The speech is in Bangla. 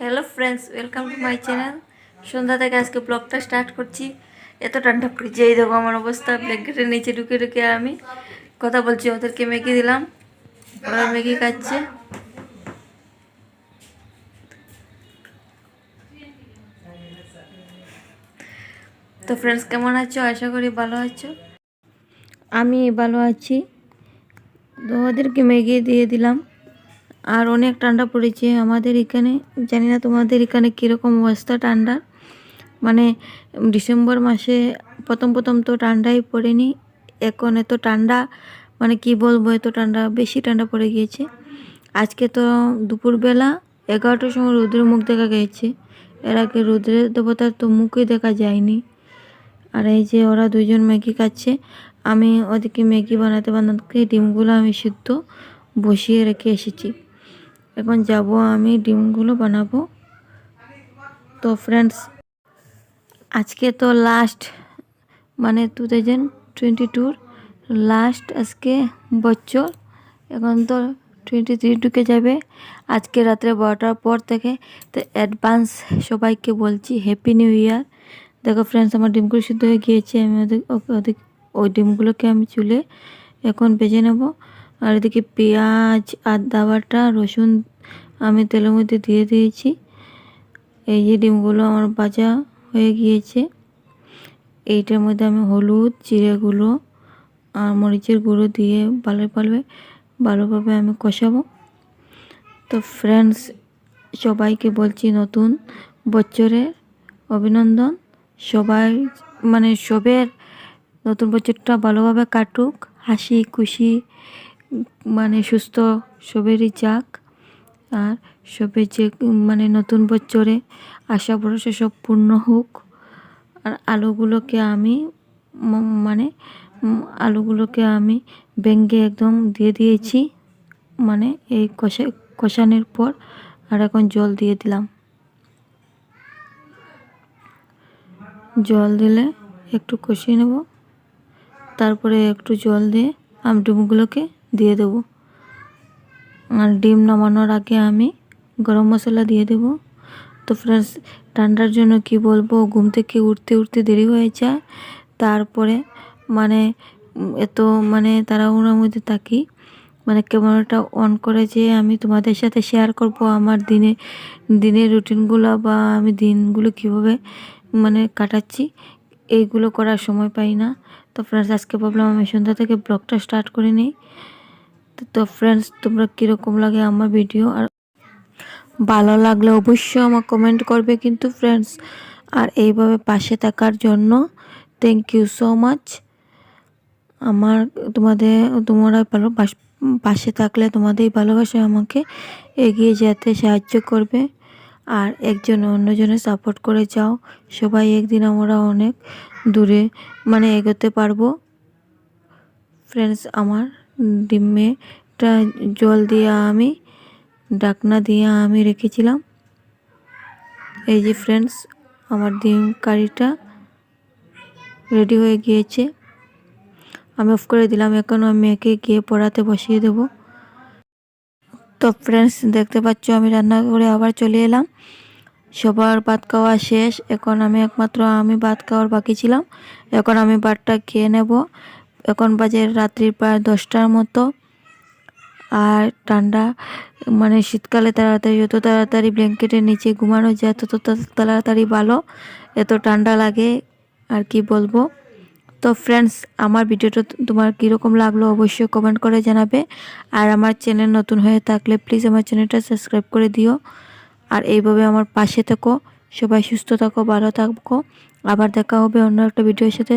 Hello friends welcome to my channel সন্ধ্যা থেকে আজকে ব্লগটা স্টার্ট করছি। এত ঠান্ডা পড়েছে এই দেখো আমার অবস্থা ব্ল্যাঙ্কেটের নিচে ঢুকে ঢুকে আমি কথা বলছি, ওদেরকে ম্যাগি দিলাম। ওরা ম্যাগি খাচ্ছে। তো ফ্রেন্ডস কেমন আছো? আশা করি ভালো আছো। আমি ভালো আছি। তো ওদেরকে ম্যাগি দিয়ে দিলাম। আর অনেক ঠান্ডা পড়েছে। আমাদের এখানে, জানি না তোমাদের এখানে কীরকম অবস্থা ঠান্ডার মানে ডিসেম্বর মাসে প্রথম প্রথম তো ঠান্ডাই পড়েনি, এখন এত ঠান্ডা মানে কি বলব, এত ঠান্ডা, বেশি ঠান্ডা পড়ে গিয়েছে। আজকে তো দুপুরবেলা এগারোটার সময় রুদ্রের মুখ দেখা গিয়েছে এর আগে রুদ্রের দেবতার তো মুখই দেখা যায়নি। আর এই যে ওরা দুজন ম্যাগি খাচ্ছে, আমি ওদিকে ম্যাগি বানাতে বানাতে ডিমগুলো আমি সিদ্ধ বসিয়ে রেখে এসেছি। এখন যাব আমি, ডিমগুলো বানাবো। তো ফ্রেন্ডস আজকে তো লাস্ট মানে টু থাউজেন্ড টোয়েন্টি টুর লাস্ট আজকে বছর। এখন তো টোয়েন্টি থ্রি ঢুকে যাবে। আজকে রাত্রে বারোটার পর থেকে তো অ্যাডভান্স সবাইকে বলছি হ্যাপি নিউ ইয়ার দেখো ফ্রেন্ডস আমার ডিমগুলো সিদ্ধ হয়ে গিয়েছে। আমি ওদের ওই ডিমগুলোকে আমি চুলে এখন ভেজে নেব। আর এদিকে পেঁয়াজ, আদা বাটা, রসুন আমি তেলের মধ্যে দিয়ে দিয়েছি। এই যে ডিমগুলো আমার ভাজা হয়ে গিয়েছে। এইটার মধ্যে আমি হলুদ, জিরে গুঁড়ো আর মরিচের গুঁড়ো দিয়ে ভালো ভালো ভালোভাবে আমি কষাবো। তো ফ্রেন্ডস সবাইকে বলছি নতুন বছরের অভিনন্দন। সবাই মানে সবের নতুন বছরটা ভালোভাবে কাটুক, হাসি খুশি মানে সুস্থ, সবেরই যাক আর সবের যে মানে নতুন বছরে আশা ভরসা সব পূর্ণ হোক। আর আলুগুলোকে আমি মানে আলুগুলোকে আমি ব্যাঙ্গে একদম দিয়ে দিয়েছি। মানে এই কষা, কষানোর পর আর এখন জল দিয়ে দিলাম। জল দিলে একটু কষিয়ে নেব। তারপরে একটু জল দিয়ে আমি ডিমগুলোকে দিয়ে দেব। আর ডিম নামানোর আগে আমি গরম মশলা দিয়ে দেব। তো ফ্রেন্ডস ঠান্ডার জন্য কি বলব, ঘুম থেকে উঠতে উঠতে দেরি হয়ে যায়। তারপরে মানে এত মানে তাড়াহুড়োর মধ্যে থাকি। মানে ক্যামেরাটা অন করে যে আমি তোমাদের সাথে শেয়ার করব আমার দিনে, দিনের রুটিনগুলো বা আমি দিনগুলো কীভাবে মানে কাটাচ্ছি। এইগুলো করার সময় পাই না। তো ফ্রেন্ডস আজকে ভাবলাম আমি সন্ধ্যা থেকে ব্লগটা স্টার্ট করে নিই। তো- ফ্রেন্ডস তোমরা কীরকম লাগে আমার ভিডিও আর ভালো লাগলে অবশ্যই আমার কমেন্ট করবে কিন্তু ফ্রেন্ডস আর এইভাবে পাশে থাকার জন্য থ্যাংক ইউ সো মাচ আমার, তোমাদের, তোমরা ভালো, পাশে থাকলে তোমাদের এই ভালোবাসা আমাকে এগিয়ে যেতে সাহায্য করবে। আর একজন অন্যজনের সাপোর্ট করে যাও। সবাই একদিন আমরা অনেক দূরে মানে এগোতে পারব। ফ্রেন্ডস আমার ডিমেটা জল দিয়ে আমি, ডাকনা দিয়ে আমি রেখেছিলাম। এই যে ফ্রেন্ডস আমার ডিম কারিটা রেডি হয়ে গিয়েছে। আমি অফ করে দিলাম, এখন আমি মেয়েকে গিয়ে পড়াতে বসিয়ে দেব। তো ফ্রেন্ডস দেখতে পাচ্ছ আমি রান্না করে আবার চলে এলাম। সবার ভাত খাওয়া শেষ, এখন আমি একমাত্র আমি ভাত খাওয়ার বাকি ছিলাম। এখন আমি ভাতটা খেয়ে নেব। এখন বাজে রাত্রির প্রায় দশটার মতো। আর ঠান্ডা মানে শীতকালে তাড়াতাড়ি, যত তাড়াতাড়ি ব্ল্যাঙ্কেটের নিচে ঘুমানো যায়, তত তাড়াতাড়ি ভালো, এত ঠান্ডা লাগে, আর কি বলব। তো ফ্রেন্ডস আমার ভিডিওটা তোমার কীরকম লাগল অবশ্যই কমেন্ট করে জানাবে। আর আমার চ্যানেল নতুন হয়ে থাকলে প্লিজ আমার চ্যানেলটা সাবস্ক্রাইব করে দিও। আর এইভাবে আমার পাশে থাকো, সবাই সুস্থ থাকো, ভালো থাকো। আবার দেখা হবে অন্য একটা ভিডিওর সাথে।